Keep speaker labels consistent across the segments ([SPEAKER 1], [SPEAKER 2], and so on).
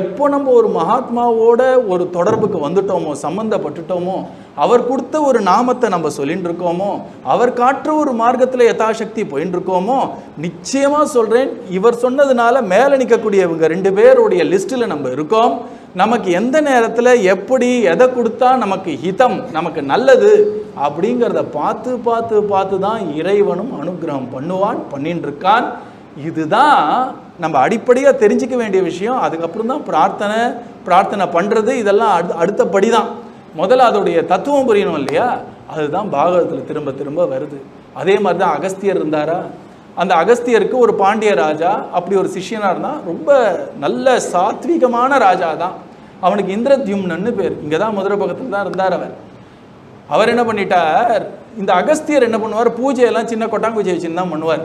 [SPEAKER 1] எப்போ நம்ம ஒரு மகாத்மாவோட ஒரு தொடர்புக்கு வந்துட்டோமோ சம்பந்தப்பட்டுட்டோமோ அவர் கொடுத்த ஒரு நாமத்தை நம்ம சொல்லிட்டு இருக்கோமோ அவர் காட்டுற ஒரு மார்க்கத்தில் யதாசக்தி போயின்னு இருக்கோமோ நிச்சயமா சொல்றேன் இவர் சொன்னதுனால மேலே நிற்கக்கூடிய இவங்க ரெண்டு பேருடைய லிஸ்ட்டில் நம்ம இருக்கோம். நமக்கு எந்த நேரத்தில் எப்படி எதை கொடுத்தா நமக்கு ஹிதம் நமக்கு நல்லது அப்படிங்கிறத பார்த்து பார்த்து பார்த்து தான் இறைவனும் அனுகிரகம் பண்ணுவான் பண்ணின்னு இருக்கான். இதுதான் நம்ம அடிப்படையாக தெரிஞ்சுக்க வேண்டிய விஷயம். அதுக்கப்புறம் தான் பிரார்த்தனை பிரார்த்தனை பண்ணுறது இதெல்லாம் அடு அடுத்தபடி தான் முதல்ல அதோடைய தத்துவம் புரியணும் இல்லையா? அதுதான் பாகவதத்தில் திரும்ப திரும்ப வருது. அதே மாதிரி தான் அகஸ்தியர் இருந்தாரா? அந்த அகஸ்தியருக்கு ஒரு பாண்டிய ராஜா அப்படி ஒரு சிஷ்யனாக இருந்தால் ரொம்ப நல்ல சாத்வீகமான ராஜா தான். அவனுக்கு இந்திரத்யும்னன்னு பேர். இங்கே தான் முதல பக்கத்தில் தான் இருந்தார் அவர். அவர் என்ன பண்ணிட்டார்? இந்த அகஸ்தியர் என்ன பண்ணுவார்? பூஜையெல்லாம் சின்ன கொட்டாங்குச்சி வச்சுன்னு தான் பண்ணுவார்.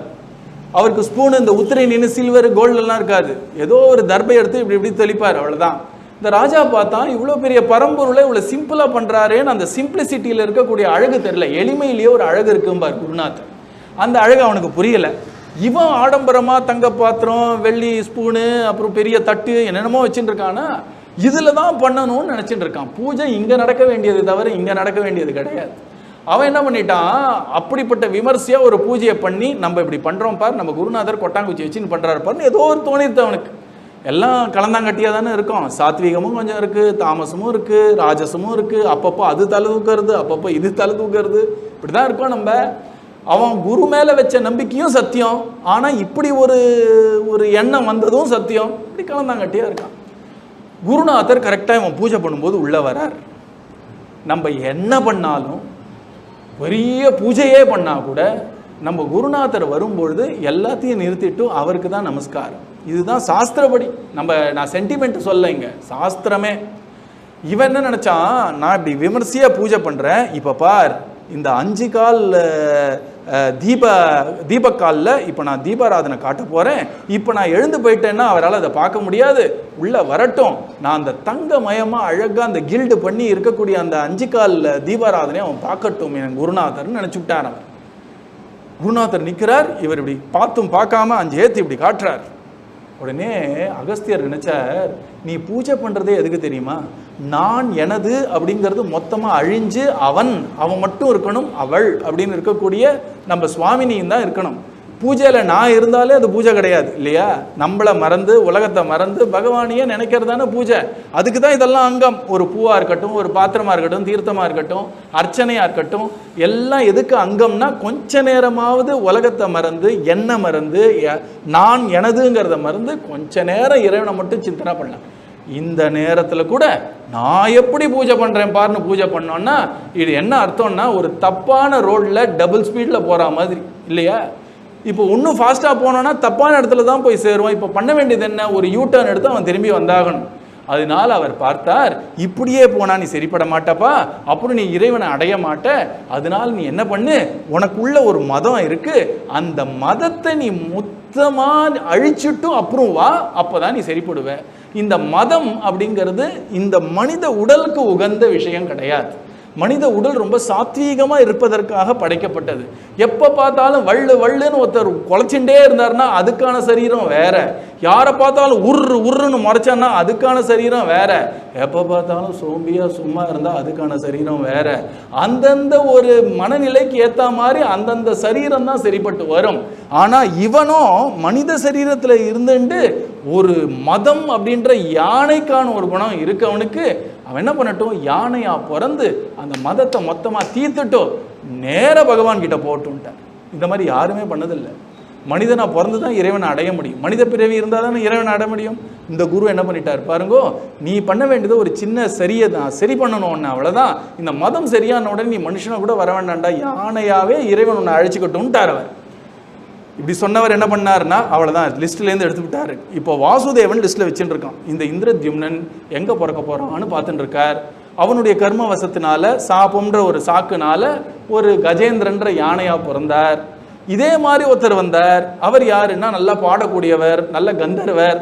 [SPEAKER 1] அவருக்கு ஸ்பூன் இந்த உத்திரை நின்று சில்வர் கோல்டெல்லாம் இருக்காது. ஏதோ ஒரு தர்பை எடுத்து இப்படி இப்படி தெளிப்பார் அவ்வளோதான் இந்த ராஜா பார்த்தா இவ்வளோ பெரிய பரம்பொருளை இவ்வளோ சிம்பிளாக பண்ணுறாருன்னு அந்த சிம்பிளிசிட்டியில் இருக்கக்கூடிய அழகு தெரியல. எளிமையிலேயே ஒரு அழகு இருக்கும்பார் குருநாத் அந்த அழகு அவனுக்கு புரியலை. இவன் ஆடம்பரமாக தங்க பாத்திரம் வெள்ளி ஸ்பூனு அப்புறம் பெரிய தட்டு என்னென்னமோ வச்சுட்டு இருக்கானா இதில் தான் பண்ணணும்னு நினச்சிட்டு இருக்கான். பூஜை இங்கே நடக்க வேண்டியது தவிர இங்கே நடக்க வேண்டியது கிடையாது. அவன் என்ன பண்ணிட்டான்? அப்படிப்பட்ட விமர்சையாக ஒரு பூஜையை பண்ணி நம்ம இப்படி பண்ணுறோம் பார் நம்ம குருநாதர் கொட்டாங்குச்சி வச்சுன்னு பண்ணுறாரு பாருன்னு ஏதோ ஒரு தோணிருது அவனுக்கு. எல்லாம் கலந்தாங்கட்டியாக தானே இருக்கும். சாத்வீகமும் கொஞ்சம் இருக்குது தாமசமும் இருக்குது ராஜசமும் இருக்குது அப்பப்போ அது தலை தூக்கிறது அப்பப்போ இது தலை தூக்கிறது. இப்படி தான் இருக்கோம் நம்ம. அவன் குரு மேலே வச்ச நம்பிக்கையும் சத்தியம். ஆனால் இப்படி ஒரு ஒரு எண்ணம் வந்ததும் சத்தியம். இப்படி கலந்தாங்கட்டியாக இருக்கான். குருநாதர் கரெக்டாக இவன் பூஜை பண்ணும்போது உள்ளே வரார். நம்ம என்ன பண்ணாலும் பெரிய பூஜையே பண்ணால் கூட நம்ம குருநாதர் வரும்பொழுது எல்லாத்தையும் நிறுத்திட்டு அவருக்கு தான் நமஸ்காரம். இதுதான் சாஸ்திரப்படி. நம்ம நான் சென்டிமெண்ட் சொல்ல இங்க. சாஸ்திரமே. இவன் என்ன நினச்சா நான் இப்படி விமர்சையாக பூஜை பண்ணுறேன் இப்போ பார் இந்த அஞ்சு கால் தீப தீபக்காலில் இப்போ நான் தீபாராதனை காட்ட போகிறேன் இப்போ நான் எழுந்து போயிட்டேன்னா அவரால் அதை பார்க்க முடியாது. உள்ளே வரட்டும். நான் அந்த தங்கமயமாக அழகாக அந்த கில்டு பண்ணி இருக்கக்கூடிய அந்த அஞ்சு கால் தீபாராதனை அவன் பார்க்கட்டும் எனக்கு குருநாதர்னு நினச்சி விட்டார் குருநாதர் நிற்கிறார் இவர் இப்படி பார்த்தும் பார்க்காம அஞ்சு ஏற்றி இப்படி காட்டுறார். உடனே அகஸ்தியர் நினைச்சார் நீ பூஜை பண்ணுறதே எதுக்கு தெரியுமா? நான் எனது அப்படிங்கிறது மொத்தமாக அழிஞ்சு அவன் அவன் மட்டும் இருக்கணும் அவள் அப்படின்னு இருக்கக்கூடிய நம்ம சுவாமினியும் தான் இருக்கணும். பூஜையில் நான் இருந்தாலே அது பூஜை கிடையாது இல்லையா? நம்மளை மறந்து உலகத்தை மறந்து பகவானையே நினைக்கிறதான பூஜை. அதுக்கு தான் இதெல்லாம் அங்கம். ஒரு பூவாக இருக்கட்டும் ஒரு பாத்திரமாக இருக்கட்டும் தீர்த்தமாக இருக்கட்டும் அர்ச்சனையாக இருக்கட்டும் எல்லாம் எதுக்கு அங்கம்னா கொஞ்ச நேரமாவது உலகத்தை மறந்து என்ன மறந்து நான் எனதுங்கிறத மறந்து கொஞ்ச நேரம் இறைவனை மட்டும் சிந்தனை பண்ணலாம் இந்த நேரத்தில் கூட நான் எப்படி பூஜை பண்ணுறேன் பாருன்னு பூஜை பண்ணோன்னா இது என்ன அர்த்தம்னா ஒரு தப்பான ரோட்டில் டபுள் ஸ்பீடில் போகிற மாதிரி இல்லையா? இப்போ இன்னும் ஃபாஸ்ட்டாக போனோன்னா தப்பான இடத்துல தான் போய் சேருவோம். இப்போ பண்ண வேண்டியது என்ன? ஒரு யூ டர்ன் எடுத்து அவன் திரும்பி வந்தாகணும். அதனால் அவர் பார்த்தார் இப்படியே போனால் நீ சரிப்பட மாட்டப்பா. அப்புறம் நீ இறைவனை அடைய மாட்ட. அதனால் நீ என்ன பண்ணு? உனக்குள்ள ஒரு மதம் இருக்கு. அந்த மதத்தை நீ மொத்தமாக அழிச்சுட்டும் அப்புறம் வா. அப்பதான் நீ சரிப்படுவ. இந்த மதம் அப்படிங்கிறது இந்த மனித உடலுக்கு உகந்த விஷயம் கிடையாது. மனித உடல் ரொம்ப சாத்வீகமா இருப்பதற்காக படைக்கப்பட்டது. எப்ப பார்த்தாலும் வள்ளு வள்ளுன்னு ஒருத்தர் குலைச்சுட்டே இருந்தாருன்னா அதுக்கான சரீரம் வேற. யாரை பார்த்தாலும் உர்ரு உருன்னு முறைச்சான்னா அதுக்கான சரீரம் வேற. எப்ப பார்த்தாலும் சோம்பியா சும்மா இருந்தா அதுக்கான சரீரம் வேற. அந்தந்த ஒரு மனநிலைக்கு ஏத்த மாதிரி அந்தந்த சரீரம் தான் சரிப்பட்டு வரும். ஆனா இவனும் மனித சரீரத்துல இருந்துட்டு ஒரு மதம் அப்படின்ற யானைக்கான ஒரு குணம் இருக்கு அவனுக்கு அவன் என்ன பண்ணட்டும்? யானையாக பிறந்து அந்த மதத்தை மொத்தமாக தீர்த்துட்டோ நேர பகவான் கிட்ட இந்த மாதிரி யாருமே பண்ணதில்லை. மனிதனா பிறந்து தான் இறைவனை அடைய முடியும். மனித பிறவி இருந்தால் தானே இறைவனை அடைய முடியும்? இந்த குரு என்ன பண்ணிட்டார் பாருங்கோ நீ பண்ண வேண்டியது ஒரு சின்ன சரியை தான் சரி பண்ணணும் ஒன்று அவ்வளோதான் இந்த மதம் சரியான உடனே நீ மனுஷனை கூட வர வேண்டாம்டா. யானையாகவே இறைவன் உன்னை அழைச்சிக்கட்டும்ட்டார் அவர். இப்படி சொன்னவர் என்ன பண்ணாருன்னா அவ்வளோதான் லிஸ்ட்லேருந்து எடுத்து விட்டாரு. இப்போ வாசுதேவன் லிஸ்ட்டில் வச்சுட்டு இருக்கான் இந்த இந்திரத்யும்னன் எங்கே பிறக்க போகிறான்னு பார்த்துட்டு இருக்கார் அவனுடைய கர்ம வசத்தினால சாபம்ன்ற ஒரு சாக்குனால ஒரு கஜேந்திரன்ற யானையாக பிறந்தார். இதே மாதிரி ஒருத்தர் வந்தார். அவர் யாருன்னா நல்லா பாடக்கூடியவர் நல்ல கந்தர்வர்.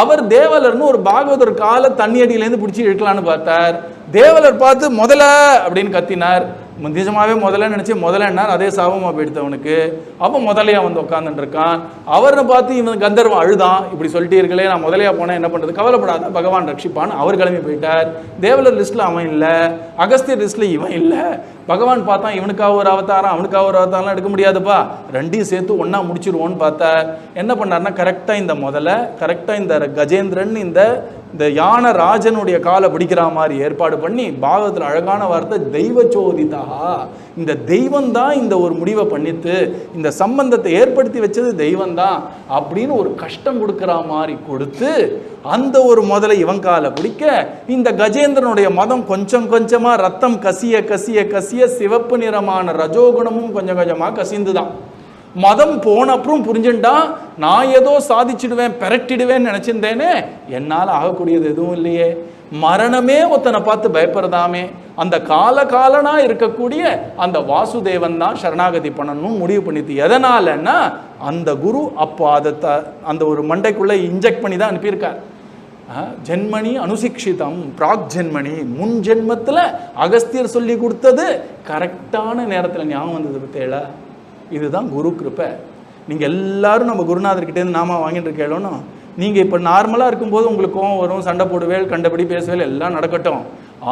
[SPEAKER 1] அவர் தேவலர்னு ஒரு பாகவதர் கால தண்ணி அடியிலேருந்து பிடிச்சி இழுக்கலான்னு பார்த்தார். தேவலர் பார்த்து முதல்ல! அப்படின்னு கத்தினார். நிஜமாவே முதல்ல நினச்சி முதல்ல என்ன? அதே போயிடுத்து அவனுக்கு. அப்போ முதலையாக வந்து உட்காந்துட்டுருக்கான் அவரை பார்த்து இவன் கந்தர்வம் அழுதான். இப்படி சொல்லிட்டீர்களே நான் முதலையா போனேன் என்ன பண்ணுறது கவலைப்படாத பகவான் ரட்சிப்பான் அவர் கிளம்பி போயிட்டார். தேவலர் லிஸ்ட்டில் அவன் இல்லை. அகஸ்தியர் லிஸ்ட்டில் இவன் இல்லை. பகவான் பார்த்தா இவனுக்காக ஒரு அவதாரம் அவனுக்காக ஒரு அவதாரம்லாம் எடுக்க முடியாதுப்பா. ரெண்டையும் சேர்த்து ஒன்றா முடிச்சிருவோன்னு பார்த்தா என்ன பண்ணாருன்னா கரெக்டாக இந்த முதல்ல கரெக்டாக இந்த கஜேந்திரன் இந்த இந்த யானை ராஜனுடைய காலை பிடிக்கிற மாதிரி ஏற்பாடு பண்ணி பாகவத்தில் அழகான வார்த்தை தெய்வ சோதிதா. இந்த தெய்வம் தான் இந்த ஒரு முடிவை பண்ணித்து இந்த சம்பந்தத்தை ஏற்படுத்தி வச்சது தெய்வம் தான் அப்படின்னு ஒரு கஷ்டம் கொடுக்குற மாதிரி கொடுத்து அந்த ஒரு முதல்ல இவன் காலை பிடிக்க இந்த கஜேந்திரனுடைய மதம் கொஞ்சம் கொஞ்சமாக ரத்தம் கசிய கசிய கசிய சிவப்பு நிறமான ரஜோகுணமும் கொஞ்சம் கொஞ்சமா கசிந்துதான். மதம் போன அப்புறம் புரிஞ்சுண்டா நான் ஏதோ சாதிச்சிடுவேன் பெரட்டிடுவேன்னு நினச்சிருந்தேனே என்னால் ஆகக்கூடியது எதுவும் இல்லையே. மரணமே ஒருத்தனை பார்த்து பயப்படுறதாமே அந்த கால காலனா இருக்கக்கூடிய அந்த வாசுதேவன் தான் சரணாகதி பண்ணணும் முடிவு பண்ணிது எதனாலன்னா அந்த குரு அப்போ அதை த- அந்த ஒரு மண்டைக்குள்ள இன்ஜெக்ட் பண்ணி தான் அனுப்பியிருக்கார். ஜென்மணி அனுசிக்ஷிதம் பிராக் ஜென்மணி முன் ஜென்மத்தில் அகஸ்தியர் சொல்லி கொடுத்தது கரெக்டான நேரத்தில் ஞாபகம் வந்தது பத்தேளா இதுதான் குரு கிருப்பை நீங்கள் எல்லாரும் நம்ம குருநாதர்கிட்டேருந்து நாம வாங்கிட்டு கேளணும் நீங்கள் இப்போ நார்மலாக இருக்கும்போது உங்களுக்கு கோவம் வரும் சண்டை போடுவேல் கண்டபடி பேசுவேல் எல்லாம் நடக்கட்டும்.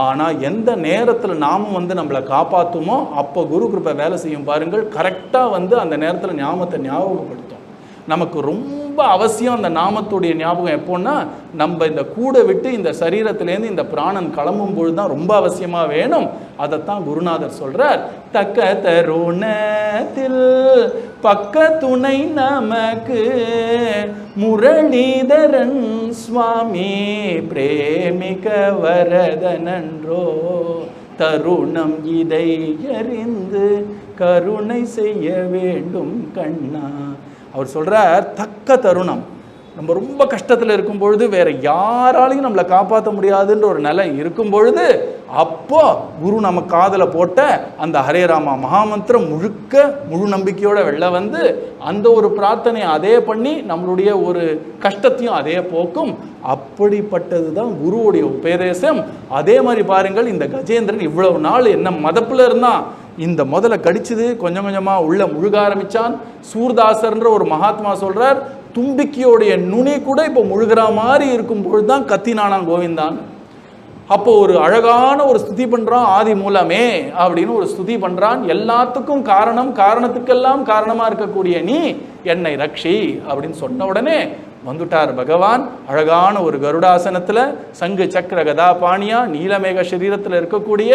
[SPEAKER 1] ஆனால் எந்த நேரத்தில் நாமம் வந்து நம்மளை காப்பாற்றுமோ அப்போ குரு கிருப்பை வேலை செய்யும் பாருங்கள். கரெக்டாக வந்து அந்த நேரத்தில் ஞாபகத்தை ஞாபகப்படுத்தும். நமக்கு ரொம்ப அவசியம் அந்த நாமத்துடைய ஞாபகம் எப்போன்னா நம்ம இந்த கூடை விட்டு இந்த சரீரத்திலேருந்து இந்த பிராணன் கிளம்பும் பொழுது தான் ரொம்ப அவசியமாக வேணும். அதைத்தான் குருநாதர் சொல்கிறார் தக்க தருணத்தில் பக்க துணை நமக்கு முரளிதரன் சுவாமி பிரேமிக வரதனன்றோ. தருணம் இதை அறிந்து கருணை செய்ய வேண்டும் கண்ணா. அவர் சொல்றார் தக்க தருணம். நம்ம ரொம்ப கஷ்டத்தில் இருக்கும் பொழுது வேற யாராலையும் நம்மளை காப்பாற்ற முடியாதுன்ற ஒரு நிலை இருக்கும் பொழுது அப்போ குரு நம்ம காதில் போட்ட அந்த ஹரே ராமா மகாமந்திரம் முழுக்க முழு நம்பிக்கையோட வெளில வந்து அந்த ஒரு பிரார்த்தனையை அதே பண்ணி நம்மளுடைய ஒரு கஷ்டத்தையும் அதே போக்கும். அப்படிப்பட்டது தான் குருவுடைய உபதேசம். அதே மாதிரி பாருங்கள் இந்த கஜேந்திரன் இவ்வளவு நாள் என்ன மதப்புல இருந்தான் இந்த முதல்ல கடிச்சது கொஞ்சம் கொஞ்சமாக உள்ள முழுக ஆரம்பிச்சான். சூர்தாசர்ன்ற ஒரு மகாத்மா சொல்கிறார் தும்பிக்கையோடைய நுனி கூட இப்போ முழுகிற மாதிரி இருக்கும்பொழுது தான் கத்தினானாம் கோவிந்தான். அப்போ ஒரு அழகான ஒரு ஸ்துதி பண்ணுறான் ஆதி மூலமே அப்படின்னு ஒரு ஸ்துதி பண்ணுறான் எல்லாத்துக்கும் காரணம் காரணத்துக்கெல்லாம் காரணமாக இருக்கக்கூடிய நீ என்னை ரக்ஷி அப்படின்னு சொன்ன உடனே வந்துட்டார் பகவான். அழகான ஒரு கருடாசனத்தில் சங்கு சக்கர கதா பாணியா நீலமேக சரீரத்தில் இருக்கக்கூடிய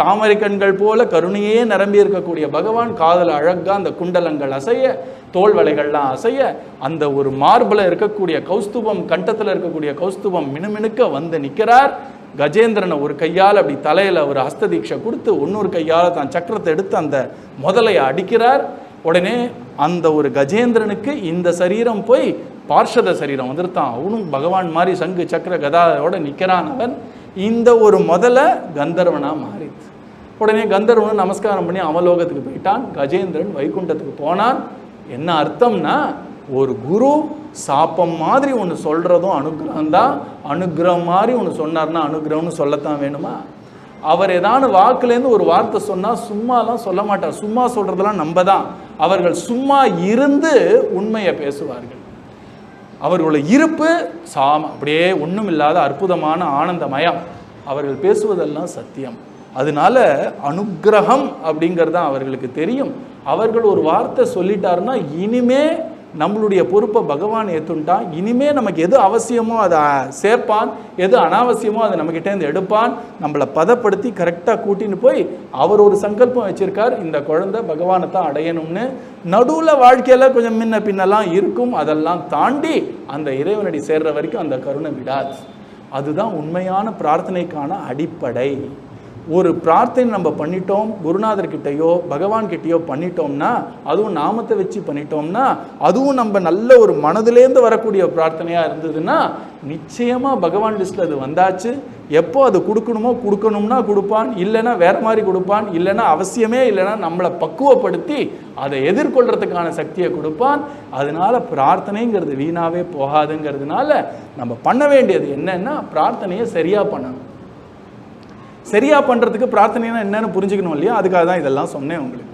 [SPEAKER 1] தாமரை கண்கள் போல கருணையே நிரம்பி இருக்கக்கூடிய பகவான் காதல் அழகா அந்த குண்டலங்கள் அசைய தோல்வலைகள்லாம் அசைய அந்த ஒரு மார்பில் இருக்கக்கூடிய கௌஸ்துபம் கண்டத்தில் இருக்கக்கூடிய கௌஸ்துபம் மினுமினுக்க வந்து நிற்கிறார் கஜேந்திரனை ஒரு கையால் அப்படி தலையில் ஒரு ஹஸ்ததீட்சை கொடுத்து இன்னொரு கையால் தான் சக்கரத்தை எடுத்து அந்த முதலையை அடிக்கிறார். உடனே அந்த ஒரு கஜேந்திரனுக்கு இந்த சரீரம் போய் பார்ஷத சரீரம் வந்துருத்தான். அவனும் பகவான் மாதிரி சங்கு சக்கர கதாவோட நிற்கிறான் அவன். இந்த ஒரு முதல கந்தர்வனாக மாறிது உடனே கந்தர்வன் நமஸ்காரம் பண்ணி அவலோகத்துக்கு போயிட்டான். கஜேந்திரன் வைகுண்டத்துக்கு போனான். என்ன அர்த்தம்னா ஒரு குரு சாப்பம் மாதிரி ஒன்று சொல்கிறதும் அனுகிரகம் தான் அனுகிரகம் மாதிரி ஒன்று சொன்னார்னா அனுகிரகம்னு சொல்லத்தான் வேணுமா? அவர் ஏதான வாக்குலேருந்து ஒரு வார்த்தை சொன்னால் சும்மாலாம் சொல்ல மாட்டார். சும்மா சொல்கிறதெல்லாம் நம்ம தான் அவர்கள் சும்மா இருந்து உண்மையை பேசுவார்கள். அவர்களுடைய இருப்பு சாம அப்படியே ஒன்றும் இல்லாத அற்புதமான ஆனந்தமயம். அவர்கள் பேசுவதெல்லாம் சத்தியம். அதனால அனுக்கிரகம் அப்படிங்கிறது தான் அவர்களுக்கு தெரியும். அவர்கள் ஒரு வார்த்தை சொல்லிட்டாருன்னா இனிமே நம்மளுடைய பொறுப்பை பகவான் ஏற்றுண்டான் இனிமே நமக்கு எது அவசியமோ அதை சேர்ப்பான். எது அனாவசியமோ அதை நம்மக்கிட்டேருந்து எடுப்பான். நம்மளை பதப்படுத்தி கரெக்டாக கூட்டின்னு போய் அவர் ஒரு சங்கல்பம் வச்சிருக்கார். இந்த குழந்தை பகவானை தான் அடையணும்னு. நடுவில் வாழ்க்கையில் கொஞ்சம் முன்ன பின்னெல்லாம் இருக்கும். அதெல்லாம் தாண்டி அந்த இறைவனடி சேர்ற வரைக்கும் அந்த கருணை விடாது. அதுதான் உண்மையான பிரார்த்தனைக்கான அடிப்படை. ஒரு பிரார்த்தனை நம்ம பண்ணிட்டோம் குருநாதர்கிட்டயோ பகவான்கிட்டயோ பண்ணிட்டோம்னா அதுவும் நாமத்தை வச்சு பண்ணிட்டோம்னா அதுவும் நம்ம நல்ல ஒரு மனதிலேருந்து வரக்கூடிய பிரார்த்தனையாக இருந்ததுன்னா நிச்சயமாக பகவான் லிஸ்ட்டில் அது வந்தாச்சு. எப்போ அது கொடுக்கணுமோ கொடுக்கணும்னா கொடுப்பான். இல்லைன்னா வேற மாதிரி கொடுப்பான். இல்லைன்னா அவசியமே இல்லைன்னா நம்மளை பக்குவப்படுத்தி அதை எதிர்கொள்றதுக்கான சக்தியை கொடுப்பான். அதனால பிரார்த்தனைங்கிறது வீணாவே போகாதுங்கிறதுனால நம்ம பண்ண வேண்டியது என்னன்னா பிரார்த்தனையை சரியாக பண்ணணும். சரியா பண்ணுறதுக்கு பிரார்த்தனைனா என்னென்னு புரிஞ்சுக்கணும் இல்லையா? அதுக்காக தான் இதெல்லாம் சொன்னேன் உங்களுக்கு.